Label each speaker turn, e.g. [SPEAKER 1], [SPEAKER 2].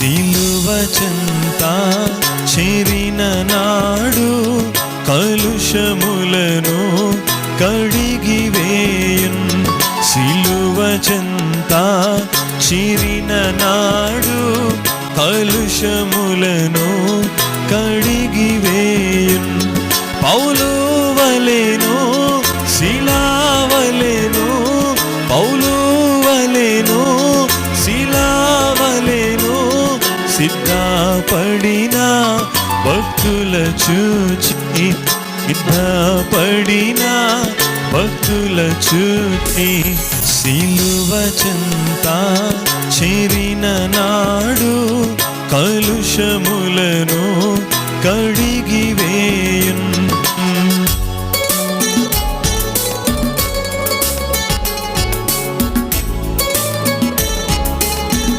[SPEAKER 1] సిలువ చెరిన నాడు కలుషములను కడిగి వేయున్. సిలువ చిరిన నాడు కలుషములను కడిగి వేయున్. పౌలు వలెను సిద్ధపడిన భక్తుల చూచి సిద్ధపడిన భక్తుల చూచి. సిలువ చెంత చేరిన నాడు కలుషములను కడిగివే